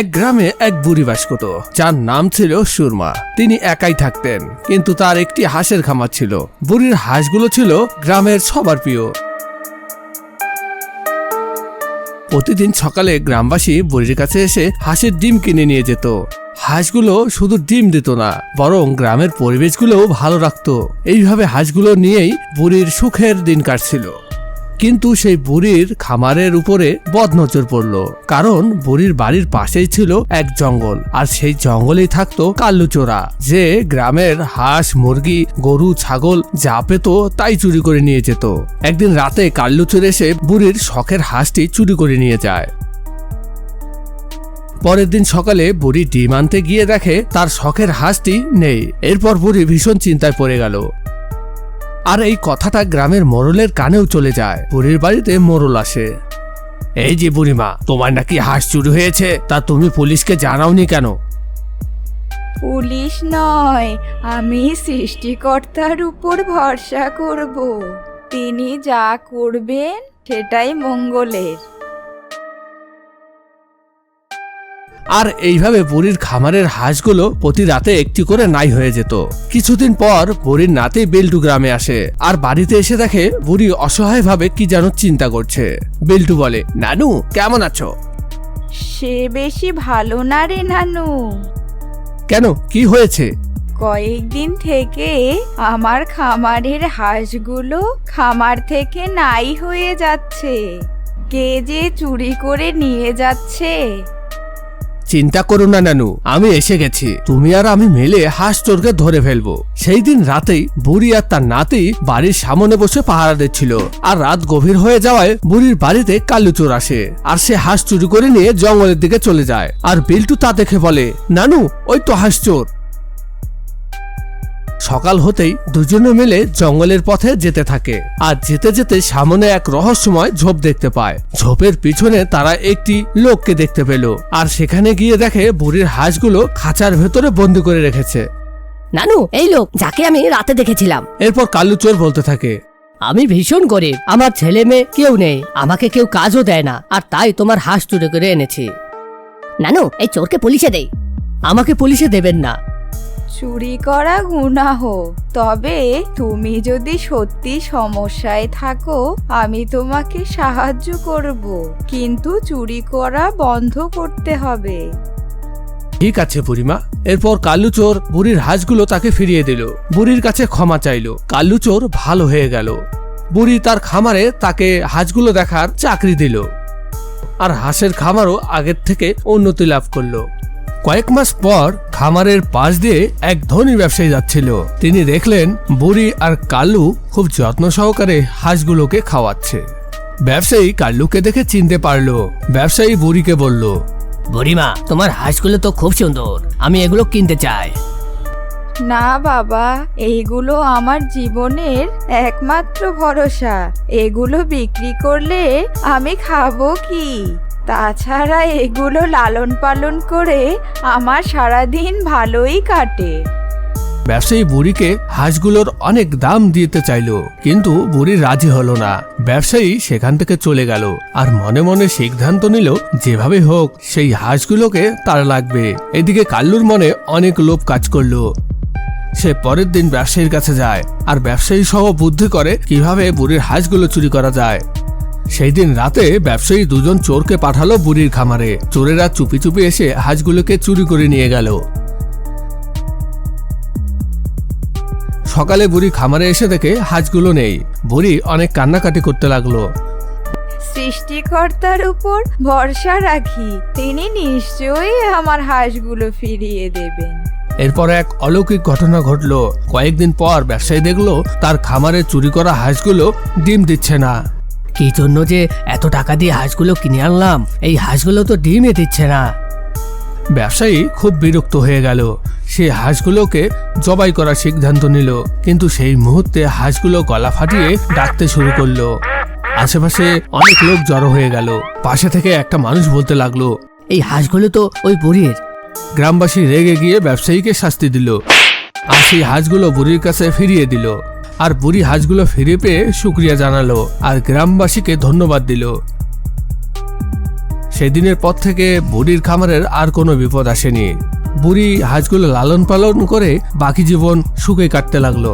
এক গ্রামে এক বুড়ি বাস করত যার নাম ছিল সুরমা। তিনি একাই থাকতেন, কিন্তু তার একটি হাঁসের খামার ছিল। বুড়ির হাঁসগুলো ছিল গ্রামের সবার প্রিয়। প্রতিদিন সকালে গ্রামবাসী বুড়ির কাছে এসে হাঁসের ডিম কিনে নিয়ে যেত। হাঁসগুলো শুধু ডিম দিত না, বরং গ্রামের পরিবেশগুলোও ভালো রাখত। এইভাবে হাঁসগুলো নিয়েই বুড়ির সুখের দিন কাটছিল। কিন্তু সেই বুড়ির খামারের উপরে বদনজর পড়ল, কারণ বুড়ির বাড়ির পাশেই ছিল এক জঙ্গল, আর সেই জঙ্গলেই থাকতো কাল্লুচোরা। যে গ্রামের হাঁস, মুরগি, গরু, ছাগল যা পেত তাই চুরি করে নিয়ে যেত। একদিন রাতে কাল্লুচোর এসে বুড়ির শখের হাঁসটি চুরি করে নিয়ে যায়। পরের দিন সকালে বুড়ি ডিম আনতে গিয়ে দেখে তার শখের হাঁসটি নেই। এরপর বুড়ি ভীষণ চিন্তায় পড়ে গেল। আর এই কথাটা গ্রামের মোড়লের কানেও চলে যায়। বুড়ির বাড়িতে মোড়ল আসে। এই যে বুড়িমা, তোমার নাকি হাঁস চুরি হয়েছে, তা তুমি পুলিশকে জানাওনি কেন? পুলিশ নয়, আমি সৃষ্টিকর্তার উপর ভরসা করব। তিনি যা করবেন, সেটাই মঙ্গলের। আর এইভাবে বুড়ির খামারের হাঁসগুলো প্রতি রাতে একটি করে নাই হয়ে যেত। কিছুদিন পর বুড়ির নাতি বেল্টু গ্রামে আসে আর বাড়িতে এসে দেখে বুড়ি অসহায়ভাবে কি যেন চিন্তা করছে। বেল্টু বলে নানু কেমন আছো? সে বেশি ভালো না রে নানু। কেন? কি হয়েছে? কয়েকদিন থেকে আমার খামারের হাঁসগুলো খামার থেকে নাই হয়ে যাচ্ছে। কে যে চুরি করে নিয়ে যাচ্ছে। চিন্তা করো না নানু, আমি এসে গেছি। তুমি আর আমি মেলে হাঁস চোরকে ধরে ফেলব। সেই দিন রাতেই বুড়ি আর তার নাতি বাড়ির সামনে বসে পাহারা দিচ্ছিল। আর রাত গভীর হয়ে যাওয়ায় বুড়ির বাড়িতে কালু চোর আসে। আর সে হাঁস চুরি করে নিয়ে জঙ্গলের দিকে চলে যায়। আর বিল্টু তা দেখে বলে, নানু, ওই তো হাঁস চোর সকাল হতেই দুজনে মিলে জঙ্গলের পথে যেতে থাকে। আর যেতে যেতে সামনে এক রহস্যময় ঝোপ দেখতে পায়। ঝোপের পিছনে তারা একটি লোককে দেখতে পেল। আর সেখানে গিয়ে দেখে বুড়ির হাঁসগুলো খাঁচার ভেতরে বন্দি করে রেখেছে। নানু এই লোক যাকে আমি রাতে দেখেছিলাম। এরপর কালু চোর বলতে থাকে আমি ভীষণ গরিব আমার ছেলে মেয়ে কেউ নেই আমাকে কেউ কাজও দেয় না আর তাই তোমার হাঁস চুরি করে এনেছি। নানু এই চোরকে পুলিশে দেই। আমাকে পুলিশে দেবেন না। চুরি করা গুনাহ। তবে তুমি যদি সত্যি সমস্যায় থাকো, আমি তোমাকে সাহায্য করব। কিন্তু চুরি করা বন্ধ করতে হবে। ঠিক আছে বুড়িমা। এরপর কাল্লু চোর বুড়ির হাঁসগুলো তাকে ফিরিয়ে দিল। বুড়ির কাছে ক্ষমা চাইল। কাল্লু চোর ভালো হয়ে গেল। বুড়ি তার খামারে তাকে হাঁসগুলো দেখার চাকরি দিল। আর হাঁসের খামারও আগের থেকে উন্নতি লাভ করল। কয়েক মাস পর খামারের পাশ দিয়ে এক ধনী ব্যবসায়ী যাচ্ছিল। তিনি দেখলেন বুড়ি আর কালু খুব যত্ন সহকারে হাঁসগুলোকে খাওয়াচ্ছে। ব্যবসায়ী কাল্লুকে দেখে চিনতে পারল। ব্যবসায়ী বুড়িকে বলল বুড়িমা তোমার হাঁসগুলো তো খুব সুন্দর। আমি এগুলো কিনতে চাই। না বাবা এইগুলো আমার জীবনের একমাত্র ভরসা। এগুলো বিক্রি করলে আমি খাব কি? তাছাড়া এগুলো লালন পালন করে আমার সারাদিন ভালোই কাটে। ব্যবসায়ী বুড়িকে হাঁসগুলোর অনেক দাম দিতে চাইলো, কিন্তু বুড়ি রাজি হলো না। ব্যবসায়ী সেখান থেকে চলে গেল, আর মনে মনে সিদ্ধান্ত নিল যেভাবে হোক সেই হাঁসগুলোকে তার লাগবে। এদিকে কাল্লুর মনে অনেক লোভ কাজ করল। সে পরের দিন ব্যবসায়ীর কাছে যায়, আর ব্যবসায়ী সহ বুদ্ধি করে কীভাবে বুড়ির হাঁসগুলো চুরি করা যায়। সেই দিন রাতে ব্যবসায়ী দুজন চোরকে পাঠালো বুড়ির খামারে। চোরেরা চুপি চুপি এসে হাঁসগুলোকে চুরি করে নিয়ে গেল। সকালে বুড়ি খামারে এসে দেখে হাঁসগুলো নেই। বুড়ি অনেক কান্নাকাটি করতে লাগল। সৃষ্টিকর্তার উপর ভরসা রাখি তিনি নিশ্চয়ই আমার হাঁসগুলো ফিরিয়ে দেবেন। এরপর এক অলৌকিক ঘটনা ঘটলো। কয়েকদিন পর ব্যবসায়ী দেখল তার খামারে চুরি করা হাঁসগুলো ডিম দিচ্ছে না। কি জন্য যে এত টাকা দিয়ে হাঁসগুলো কিনে আনলাম? এই হাঁসগুলো তো ডিমে দিচ্ছে না। ব্যবসায়ী খুব বিরক্ত হয়ে গেল। সে হাঁসগুলোকে জবাই করার সিদ্ধান্ত নিল কিন্তু সেই মুহূর্তে হাঁসগুলো গলা ফাটিয়ে ডাকতে শুরু করল। আশেপাশে অনেক লোক জড়ো হয়ে গেল। পাশে থেকে একটা মানুষ বলতে লাগল এই হাঁসগুলো তো ওই বুড়ির। গ্রামবাসী রেগে গিয়ে ব্যবসায়ীকে শাস্তি দিল আর সেই হাঁসগুলো বুড়ির কাছে ফিরিয়ে দিল। আর বুড়ি হাঁসগুলো ফিরে পেয়ে শুক্রিয়া জানালো আর গ্রামবাসীকে ধন্যবাদ দিল। সেদিনের পর থেকে বুড়ির খামারের আর কোনো বিপদ আসেনি। বুড়ি হাঁসগুলো লালন পালন করে বাকি জীবন সুখে কাটতে লাগল।